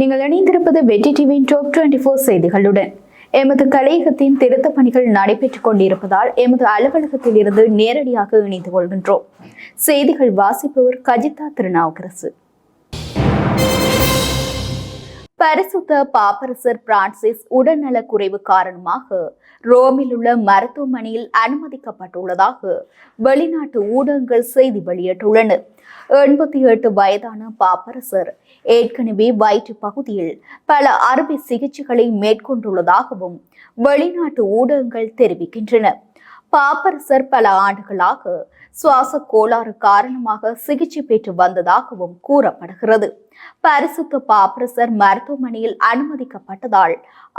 நீங்கள் இணைந்திருப்பது வெற்றி டிவியின் டாப் டுவெண்டி ஃபோர் செய்திகளுடன். எமது கலையகத்தின் திருத்த பணிகள் நடைபெற்றுக் கொண்டிருப்பதால் எமது அலுவலகத்தில் இருந்து நேரடியாக இணைந்து கொள்கின்றோம். செய்திகள் வாசிப்பவர் கஜிதா திருநாவுக்கரசு. பரிசுத்த பாப்பரசர் பிரான்சிஸ் உடல்நலக் குறைவு காரணமாக ரோமில் உள்ள மருத்துவமனையில் அனுமதிக்கப்பட்டுள்ளதாக வெளிநாட்டு ஊடகங்கள் செய்தி வெளியிட்டுள்ளன. எண்பத்தி எட்டு வயதான பாப்பரசர் ஏற்கனவே வயிற்று பகுதியில் பல அறுவை சிகிச்சைகளை மேற்கொண்டுள்ளதாகவும் வெளிநாட்டு ஊடகங்கள் தெரிவிக்கின்றன. பாப்பரசர் பல ஆண்டுகளாக சுவாச கோளாறு காரணமாக சிகிச்சை பெற்று வந்ததாகவும் கூறப்படுகிறது. பரிசுத்த பாப்ரசர் மருத்துவமனையில் அனுமதிக்கப்பட்டதால்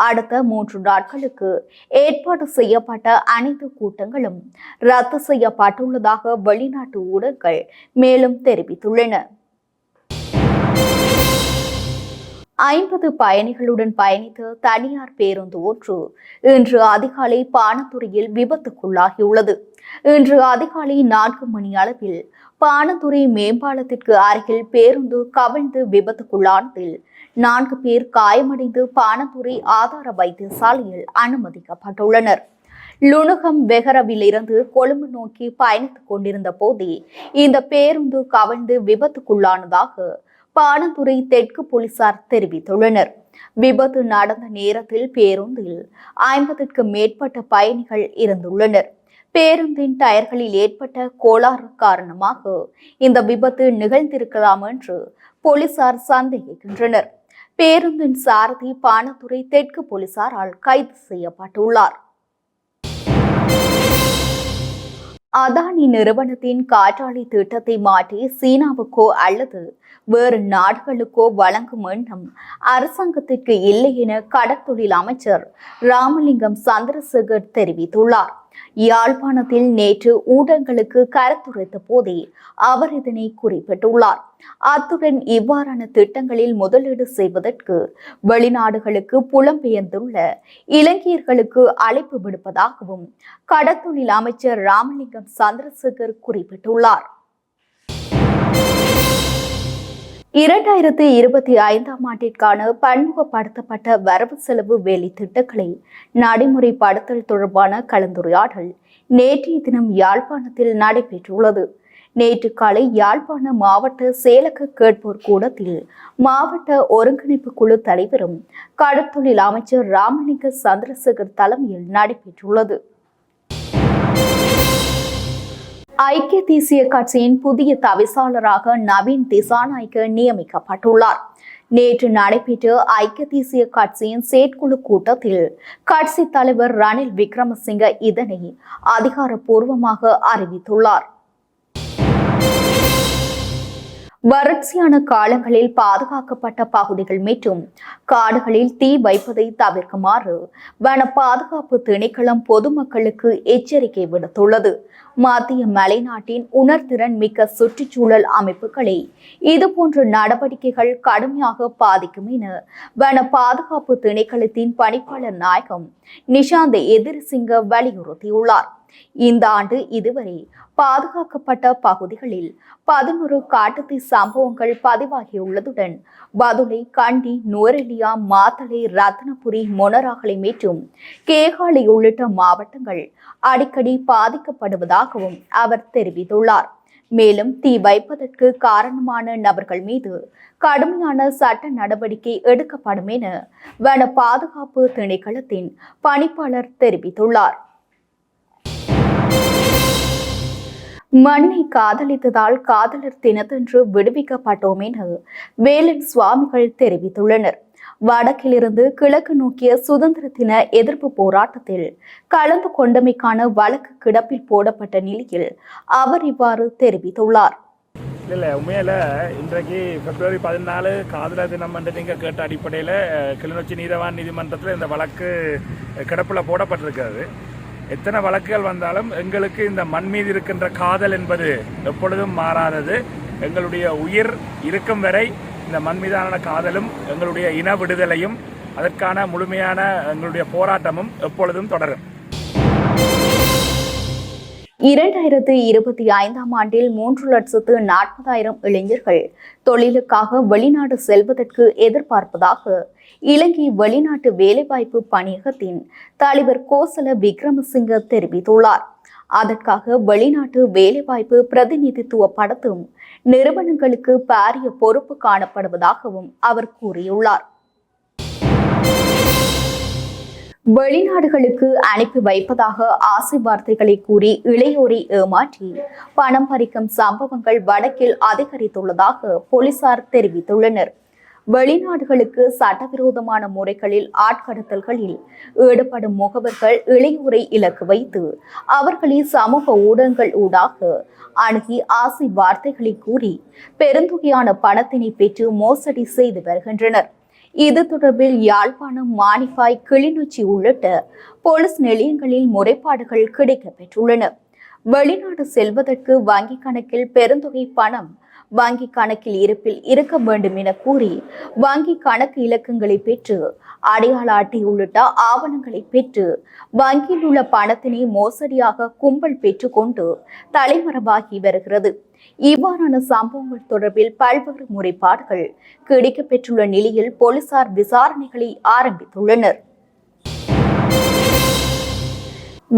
அடுத்த மூன்று நாட்களுக்கு ஏற்பாடு செய்யப்பட்ட அனைத்து கூட்டங்களும் ரத்து செய்யப்பட்டுள்ளதாக வெளிநாட்டு ஊடகங்கள் மேலும் தெரிவித்துள்ளன. ஐம்பது பயணிகளுடன் பயணித்த தனியார் பேருந்து ஒன்று இன்று அதிகாலை பானத்துறையில் விபத்துக்குள்ளாகியுள்ளது. இன்று அதிகாலை நான்கு மணி அளவில் பானத்துறை மேம்பாலத்திற்கு அருகில் பேருந்து கவிழ்ந்து விபத்துக்குள்ளானதில் நான்கு பேர் காயமடைந்து பானத்துறை ஆதார வைத்தியசாலையில் அனுமதிக்கப்பட்டுள்ளனர். லுணுகம் வெகரவில் இருந்து கொழும்பு நோக்கி பயணித்துக் கொண்டிருந்த போதே இந்த பேருந்து கவிழ்ந்து விபத்துக்குள்ளானதாக பானதுறை தெற்கு போலீசார் தெரிவித்துள்ளனர். விபத்து நடந்த நேரத்தில் பேருந்தில் ஐம்பதுக்கு மேற்பட்ட பயணிகள் இருந்துள்ளனர். பேருந்தின் டயர்களில் ஏற்பட்ட கோளாறு காரணமாக இந்த விபத்து நிகழ்ந்திருக்கலாம் என்று போலீசார் சந்தேகிக்கின்றனர். பேருந்தின் சாரதி பானதுரை தெற்கு போலீசாரால் கைது செய்யப்பட்டுள்ளார். அதானி நிறுவனத்தின் காற்றாலை திட்டத்தை மாற்றி சீனாவுக்கோ அல்லது வேறு நாடுகளுக்கோ வழங்கும் எண்ணம் அரசாங்கத்திற்கு இல்லை என கடற்தொழில் அமைச்சர் ராமலிங்கம் சந்திரசேகர் தெரிவித்துள்ளார். யாழ்ப்பாணத்தில் நேற்று ஊடகங்களுக்கு கருத்துரைத்த போதே அவர் இதனை குறிப்பிட்டுள்ளார். அத்துடன் இவ்வாறான திட்டங்களில் முதலீடு செய்வதற்கு வெளிநாடுகளுக்கு புலம்பெயர்ந்துள்ள இலங்கையர்களுக்கு அழைப்பு விடுப்பதாகவும் கடற்தொழில் அமைச்சர் ராமலிங்கம் சந்திரசேகர் குறிப்பிட்டுள்ளார். இரண்டாயிரத்தி இருபத்தி ஐந்தாம் ஆண்டிற்கான பன்முகப்படுத்தப்பட்ட வரவு செலவு வேலை திட்டங்களை நடைமுறைப்படுத்தல் தொடர்பான கலந்துரையாடல் நேற்றைய தினம் யாழ்ப்பாணத்தில் நடைபெற்றுள்ளது. நேற்று காலை யாழ்ப்பாண மாவட்ட செயலக கேட்போர் கூடத்தில் மாவட்ட ஒருங்கிணைப்பு குழு தலைவரும் கடற்தொழில் அமைச்சர் ராமலிங்க சந்திரசேகர் தலைமையில் நடைபெற்றுள்ளது. ஐக்கிய தேசிய கட்சியின் புதிய தவிசாளராக நவீன் திசாநாய்க்கு நியமிக்கப்பட்டுள்ளார். நேற்று நடைபெற்ற ஐக்கிய தேசிய கட்சியின் செயற்குழு கூட்டத்தில் கட்சி தலைவர் ரணில் விக்ரமசிங்க இதனை அதிகாரப்பூர்வமாக அறிவித்துள்ளார். வறட்சியான காலங்களில் பாதுகாக்கப்பட்ட பகுதிகள் மற்றும் காடுகளில் தீ வைப்பதை தவிர்க்குமாறு வன பாதுகாப்பு திணைக்களம் பொதுமக்களுக்கு எச்சரிக்கை விடுத்துள்ளது. மத்திய மலைநாட்டின் உணர்திறன் மிக்க சுற்றுச்சூழல் அமைப்புகளை இதுபோன்ற நடவடிக்கைகள் கடுமையாக பாதிக்கும் என வன பாதுகாப்பு திணைக்களத்தின் பணிப்பாளர் நாயகம் நிஷாந்த் எதிர்சிங்க வலியுறுத்தியுள்ளார். இந்த ஆண்டு இதுவரை பாதுகாக்கப்பட்ட பகுதிகளில் பதினொரு காட்டுத்தீ சம்பவங்கள் பதிவாகியுள்ளதுடன் பதுளை கண்டி நுவரெலியா மாத்தளை ரத்னபுரி மொனராகலை மற்றும் கேகாலை உள்ளிட்ட மாவட்டங்கள் அடிக்கடி பாதிக்கப்படுவதாகவும் அவர் தெரிவித்துள்ளார். மேலும் தீ வைப்பதற்கு காரணமான நபர்கள் மீது கடுமையான சட்ட நடவடிக்கை எடுக்கப்படும் என வன பாதுகாப்பு திணைக்களத்தின் பணிப்பாளர் தெரிவித்துள்ளார். மண்ணை காதலித்ததால் காதலர் தினத்தன்று விடுவிக்கப்பட்டோம் என வேலன் சுவாமிகள் தெரிவித்துள்ளனர். வடக்கிலிருந்து கிழக்கு நோக்கிய சுதந்திர தின எதிர்ப்பு போராட்டத்தில் கலந்து கொண்டமைக்கான வழக்கு கிடப்பில் போடப்பட்ட நிலையில் அவர் இவ்வாறு தெரிவித்துள்ளார். இல்லை உண்மையில் இன்றைக்கு பிப்ரவரி பதினாலு காதலர் தினம் என்று நீங்கள் கேட்ட அடிப்படையில் கிளிநொச்சி நீதவான் நீதிமன்றத்தில் இந்த வழக்கு கிடப்பில் போடப்பட்டிருக்கிறது. எத்தனை வழக்குகள் வந்தாலும் எங்களுக்கு இந்த மண் மீது இருக்கின்ற காதல் என்பது எப்பொழுதும் மாறாதது. எங்களுடைய உயிர் இருக்கும் வரை இந்த மண் மீதான காதலும் எங்களுடைய இன விடுதலையும் அதற்கான முழுமையான எங்களுடைய போராட்டமும் எப்பொழுதும் தொடரும். இரண்டாயிரத்து இருபத்தி ஐந்தாம் ஆண்டில் மூன்று லட்சத்து நாற்பதாயிரம் இளைஞர்கள் தொழிலுக்காக வெளிநாடு செல்வதற்கு எதிர்பார்ப்பதாக இலங்கை வெளிநாட்டு வேலைவாய்ப்பு பணியகத்தின் தலைவர் கோசல விக்ரமசிங்க தெரிவித்துள்ளார். அதற்காக வெளிநாட்டு வேலைவாய்ப்பு பிரதிநிதித்துவ படத்தும் நிறுவனங்களுக்கு பாரிய பொறுப்பு காணப்படுவதாகவும் அவர் கூறியுள்ளார். வெளிநாடுகளுக்கு அனுப்பி வைப்பதாக ஆசை வார்த்தைகளை கூறி இளையோரை ஏமாற்றி பணம் பறிக்கும் சம்பவங்கள் வடக்கில் அதிகரித்துள்ளதாக போலீசார் தெரிவித்துள்ளனர். வெளிநாடுகளுக்கு சட்டவிரோதமான முறைகளில் ஆட்கடத்தல்களில் ஈடுபடும் முகவர்கள் இளையோரை இலக்கு வைத்து அவர்களை சமூக ஊடகங்கள் ஊடாக அணுகி ஆசை வார்த்தைகளை கூறி பெருந்தொகையான பணத்தினை பெற்று மோசடி செய்து வருகின்றனர். இது தொடர்பில் யாழ்ப்பாணம் மானிப்பாய் கிளிநொச்சி உள்ளிட்ட போலீஸ் நிலையங்களில் முறைப்பாடுகள் கிடைக்கப்பெற்றுள்ளன. வெளிநாடு செல்வதற்கு வங்கி கணக்கில் பெருந்தொகை பணம் வங்கி கணக்கில் இருப்பில் இருக்க வேண்டும் என கூறி வங்கி கணக்கு இலக்கங்களை பெற்று அடையாள அட்டை உள்ளிட்ட ஆவணங்களை பெற்று வங்கியில் உள்ள பணத்தினை மோசடியாக கும்பல் பெற்றுக்கொண்டு தலைமறைவாகி வருகிறது. இவ்வாறான சம்பவங்கள் தொடர்பில் பல்வேறு முறைப்பாடுகள் கிடைக்கப்பெற்றுள்ள நிலையில் போலீசார் விசாரணைகளை ஆரம்பித்துள்ளனர்.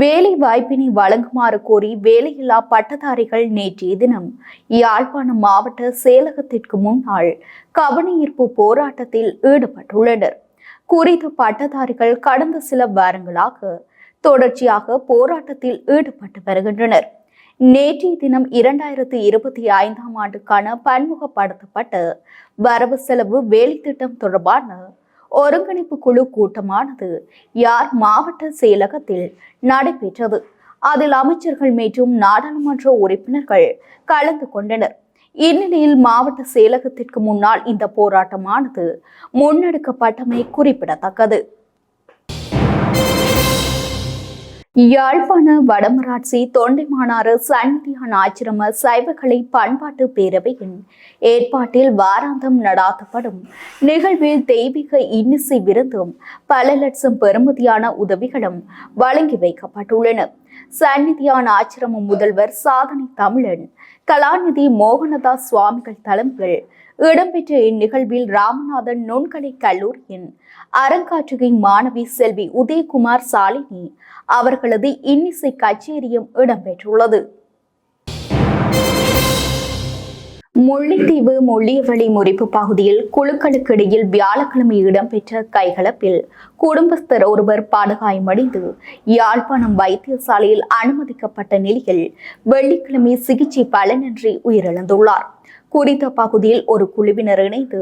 வேலை வாய்ப்பினை வழங்குமாறு கோரி வேலையில்லா பட்டதாரிகள் நேற்றைய தினம் யாழ்ப்பாணம் மாவட்ட செயலகத்திற்கு முன்னால் கவனஈர்ப்பு போராட்டத்தில் ஈடுபட்டுள்ளனர். குறித்த பட்டதாரிகள் கடந்த சில வாரங்களாக தொடர்ச்சியாக போராட்டத்தில் ஈடுபட்டு வருகின்றனர். நேற்றைய தினம் இரண்டாயிரத்தி இருபத்தி ஐந்தாம் ஆண்டுக்கான பன்முகப்படுத்தப்பட்ட வரவு செலவு வேலை திட்டம் தொடர்பான ஒருங்கிணைப்பு குழு கூட்டமானது யார் மாவட்ட செயலகத்தில் நடைபெற்றது. அதில் அமைச்சர்கள் மற்றும் நாடாளுமன்ற உறுப்பினர்கள் கலந்து கொண்டனர். இந்நிலையில் மாவட்ட செயலகத்திற்கு முன்னால் இந்த போராட்டமானது முன்னெடுக்கப்பட்டமை குறிப்பிடத்தக்கது. யாழ்ப்பாண வடமராட்சி தொண்டைமானாறு சந்நிதியான் ஆச்சிரம சைவகலை பண்பாட்டு பேரவையின் ஏற்பாட்டில் வாராந்தம் நடாத்தப்படும். நிகழ்வில் தெய்வீக இன்னிசை விருந்தும் பல லட்சம் பெறுமதியான உதவிகளும் வழங்கி வைக்கப்பட்டுள்ளன. சந்நிதியான் ஆச்சிரம முதல்வர் சாதனை தமிழன் கலாநிதி மோகனதாஸ் சுவாமிகள் தலைமையில் இடம்பெற்ற இந்நிகழ்வில் ராமநாதன் நுண்கலை கல்லூரியின் அறங்காற்றுகை மாணவி செல்வி உதயகுமார் சாலினி அவர்களது இன்னிசை கச்சேரியும் இடம்பெற்றுள்ளது. முல்லைத்தீவு மொழியவழி முறிப்பு பகுதியில் குழுக்களுக்கிடையில் வியாழக்கிழமை இடம்பெற்ற கைகலப்பில் குடும்பஸ்தர் ஒருவர் படுகாயமடைந்து யாழ்ப்பாணம் வைத்தியசாலையில் அனுமதிக்கப்பட்ட நிலையில் வெள்ளிக்கிழமை சிகிச்சை பலனின்றி உயிரிழந்துள்ளார். குறித்த பகுதியில் ஒரு குழுவினர் இணைந்து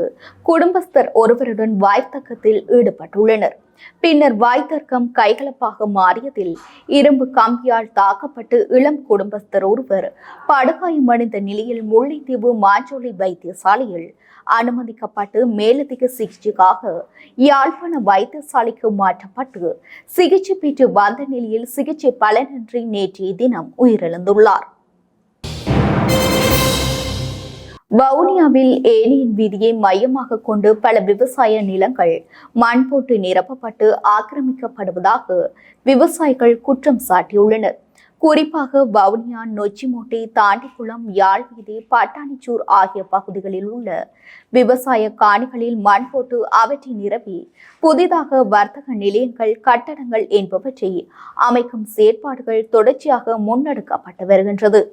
குடும்பஸ்தர் ஒருவருடன் வாய்த்தக்கத்தில் ஈடுபட்டுள்ளனர். பின்னர் வாய்த்தர்க்கம் கைகலப்பாக மாறியதில் இரும்பு கம்பியால் தாக்கப்பட்டு இளம் குடும்பஸ்தர் ஒருவர் படுகாயமடைந்த நிலையில் முல்லைத்தீவு மாஞ்சோலை வைத்தியசாலையில் அனுமதிக்கப்பட்டு மேலதிக சிகிச்சைக்காக யாழ்ப்பாண வைத்தியசாலைக்கு மாற்றப்பட்டு சிகிச்சை பெற்று வந்த நிலையில் சிகிச்சை பலனின்றி நேற்றைய தினம் உயிரிழந்துள்ளார். வவுனியாவில் ஏனியின் வீதியை மையமாக கொண்டு பல விவசாய நிலங்கள் மண் போட்டு நிரப்பப்பட்டு ஆக்கிரமிக்கப்படுவதாக விவசாயிகள் குற்றம் சாட்டியுள்ளனர். குறிப்பாக வவுனியா நொச்சிமோட்டை தாண்டிக்குளம் யாழ் வீதி பட்டாணிச்சூர் ஆகிய பகுதிகளில் உள்ள விவசாய காணிகளில் மண் போட்டு அவற்றை நிரப்பி புதிதாக வர்த்தக நிலையங்கள் கட்டடங்கள் என்பவற்றை அமைக்கும் செயற்பாடுகள் தொடர்ச்சியாக முன்னெடுக்கப்பட்டு வருகின்றது.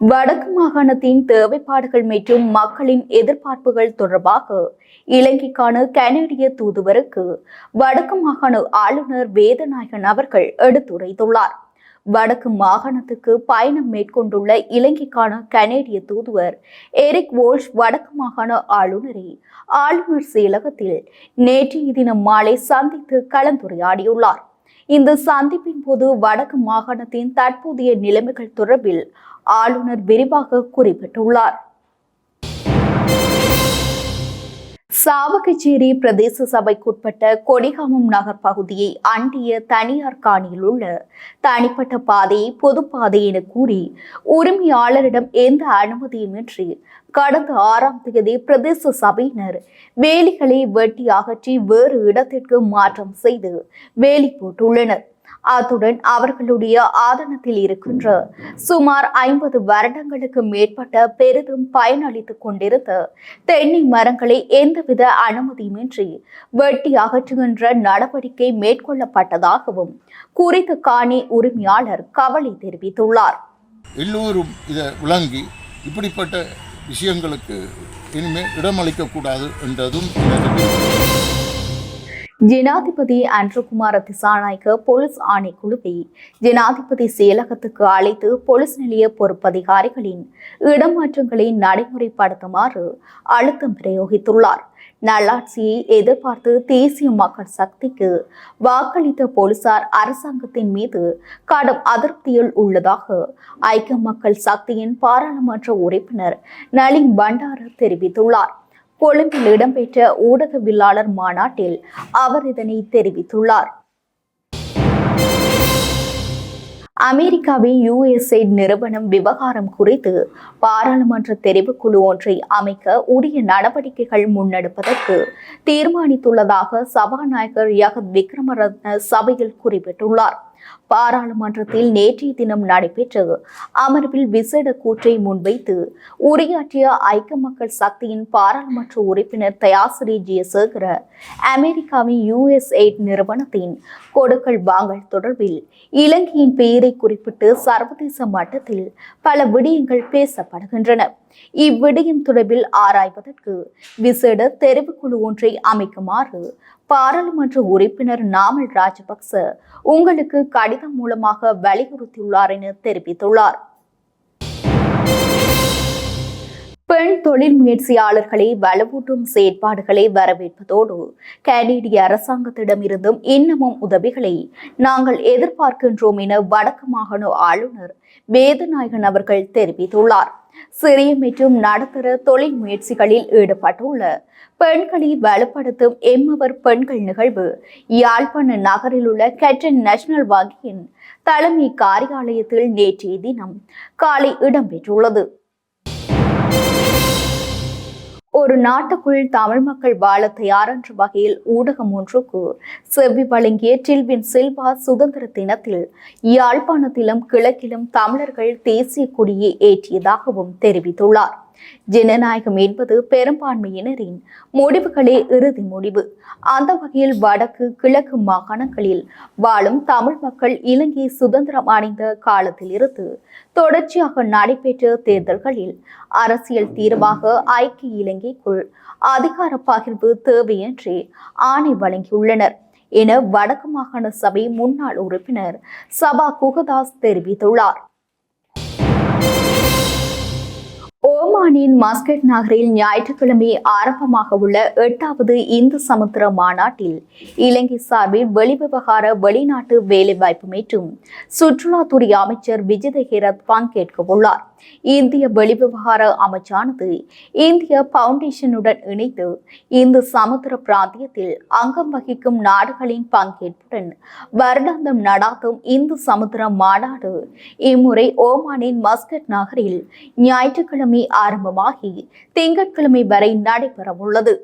வடக்கு மாகாணத்தின் தேவைப்பாடுகள் மற்றும் மக்களின் எதிர்பார்ப்புகள் தொடர்பாக இலங்கைக்கான கனேடிய தூதுவருக்கு வடக்கு மாகாண ஆளுநர் வேதநாயகன் அவர்கள் எடுத்துரைத்துள்ளார். வடக்கு மாகாணத்துக்கு பயணம் மேற்கொண்டுள்ள இலங்கைக்கான கனேடிய தூதுவர் எரிக் வோல்ஷ் வடக்கு மாகாண ஆளுநரை ஆளுநர் செயலகத்தில் நேற்றைய தினம் மாலை சந்தித்து கலந்துரையாடியுள்ளார். இந்த சந்திப்பின் போது வடக்கு மாகாணத்தின் தற்போதைய நிலைமைகள் தொடர்பில் ஆளுநர் விரிவாக குறிப்பிட்டுள்ளார். சாவகச்சேரி பிரதேச சபைக்குட்பட்ட கொடிகாமம் நகர் பகுதியை அண்டிய தனியார் காணியில் உள்ள தனிப்பட்ட பாதையை பொதுப்பாதை என கூறி உரிமையாளரிடம் எந்த அனுமதியுமின்றி கடந்த ஆறாம் தேதி பிரதேச சபையினர் வேலிகளை வெட்டி அகற்றி வேறு இடத்திற்கு மாற்றம் செய்து வேலி போட்டுள்ளனர். அத்துடன் அவர்களுடைய ஆதனத்தில் இருக்கின்ற சுமார் ஐம்பது வருடங்களுக்கு மேற்பட்ட பெரிதும் பயனளித்துக் கொண்டிருந்த தென்னை மரங்களை எந்தவித அனுமதியுமின்றி வெட்டி அகற்றுகின்ற நடவடிக்கை மேற்கொள்ளப்பட்டதாகவும் குறித்த காணி உரிமையாளர் கவலை தெரிவித்துள்ளார். எல்லோரும் இதை விளங்கி இப்படிப்பட்ட விஷயங்களுக்கு இனிமேல் இடமளிக்கக்கூடாது என்றதும் ஜனாதிபதி அன்ருகுமார திசாநாயக்க போலீஸ் ஆணைக்குழுவை ஜனாதிபதி செயலகத்துக்கு அழைத்து போலீஸ் நிலைய பொறுப்பதிகாரிகளின் இடமாற்றங்களை நடைமுறைப்படுத்துமாறு அழுத்தம் பிரயோகித்துள்ளார். நல்லாட்சியை எதிர்பார்த்து தேசிய மக்கள் சக்திக்கு வாக்களித்த போலீசார் அரசாங்கத்தின் மீது கடும் அதிருப்தியில் உள்ளதாக ஐக்கிய மக்கள் சக்தியின் பாராளுமன்ற உறுப்பினர் நளின் பண்டார தெரிவித்துள்ளார். கொழும்பில் இடம்பெற்ற ஊடகவியலாளர் மாநாட்டில் அவர் இதனை தெரிவித்துள்ளார். அமெரிக்காவின் யுஎஸ்ஐ நிறுவனம் விவகாரம் குறித்து பாராளுமன்ற தெரிவுக்குழு ஒன்றை அமைக்க உரிய நடவடிக்கைகள் முன்னெடுப்பதற்கு தீர்மானித்துள்ளதாக சபாநாயகர் யகத் விக்ரமரத்ன சபையில் குறிப்பிட்டுள்ளார். பாராளுமன்றத்தில் நேற்றைய தினம் நடைபெற்ற அமர்வில் விசேட கூற்றை முன்வைத்து உரையாற்றிய ஐக்கிய மக்கள் சக்தியின் பாராளுமன்ற உறுப்பினர் தயாசிரி ஜெயசேகர அமெரிக்காவின் யுஎஸ்எய்ட் நிறுவனத்தின் கொடுக்கல் வாங்கல் தொடர்பில் இலங்கையின் பெயரை குறிப்பிட்டு சர்வதேச மட்டத்தில் பல விடயங்கள் பேசப்படுகின்றன. இவ்விடயம் தொடர்பில் ஆராய்வதற்கு விசேட தெரிவுக்குழு ஒன்றை அமைக்குமாறு பாராளுமன்ற உறுப்பினர் நாமல் ராஜபக்ச உங்களுக்கு கடிதம் மூலமாக வலியுறுத்தியுள்ளார் என தெரிவித்துள்ளார். பெண் தொழில் முயற்சியாளர்களை வலுவூட்டும் செயற்பாடுகளை வரவேற்பதோடு கனேடிய அரசாங்கத்திடமிருந்தும் இன்னமும் உதவிகளை நாங்கள் எதிர்பார்க்கின்றோம் என வடக்கு மாகாண ஆளுநர் வேதநாயகன் அவர்கள் தெரிவித்துள்ளார். சிறிய மற்றும் நடுத்தர தொழில் முயற்சிகளில் ஈடுபட்டுள்ள பெண்களை வலுப்படுத்தும் எம்மவர் பெண்கள் நிகழ்வு யாழ்ப்பாண நகரில் உள்ள கெட்டன் நேஷனல் வங்கியின் தலைமை காரியாலயத்தில் நேற்றைய தினம் காலை இடம்பெற்றுள்ளது. ஒரு நாட்டுக்குள் தமிழ் மக்கள் வாழ தயாரென்ற வகையில் ஊடகம் ஒன்றுக்கு செவ்வி வழங்கிய டில்வின் சில்வா சுதந்திர தினத்தில் யாழ்ப்பாணத்திலும் கிழக்கிலும் தமிழர்கள் தேசிய கொடியை ஏற்றியதாகவும் தெரிவித்துள்ளார். ஜனநாயகம் என்பது பெரும்பான்மையினரின் முடிவுகளே இறுதி முடிவு. அந்த வகையில் வடக்கு கிழக்கு மாகாணங்களில் வாழும் தமிழ் மக்கள் இலங்கை சுதந்திரம் அடைந்த காலத்திலிருந்து தொடர்ச்சியாக நடைபெற்ற தேர்தல்களில் அரசியல் தீர்வாக ஐக்கிய இலங்கைக்குள் அதிகார பகிர்வு தேவையின்றி ஆணை வழங்கியுள்ளனர் என வடக்கு மாகாண சபை முன்னாள் உறுப்பினர் சபா குகதாஸ் தெரிவித்துள்ளார். ஓமானின் மஸ்கட் நகரில் ஞாயிற்றுக்கிழமை ஆரம்பமாக உள்ள எட்டாவது இந்து சமுத்திர மாநாட்டில் இலங்கை சார்பில் வெளிவிவகார வெளிநாட்டு வேலைவாய்ப்பு மற்றும் சுற்றுலாத்துறை அமைச்சர் விஜித ஹேரத் பங்கேற்க உள்ளார் இந்திய வெளிவிவகார அமைச்சானது இந்திய பவுண்டேஷனுடன் இணைந்து இந்து சமுத்திர பிராந்தியத்தில் அங்கம் வகிக்கும் நாடுகளின் பங்கேற்புடன் வருடாந்தம் நடாத்தும் இந்து சமுத்திர மாநாடு இம்முறை ஓமானின் மஸ்கட் நகரில் ஞாயிற்றுக்கிழமை ஆரம்பமாகி திங்கட்கிழமை வரை நடைபெறவுள்ளது.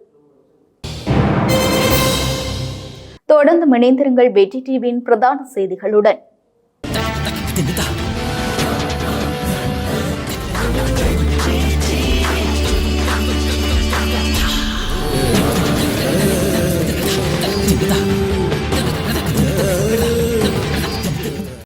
தொடர்ந்து இணைந்திருங்கள் வெற்றி டிவியின் பிரதான செய்திகளுடன்.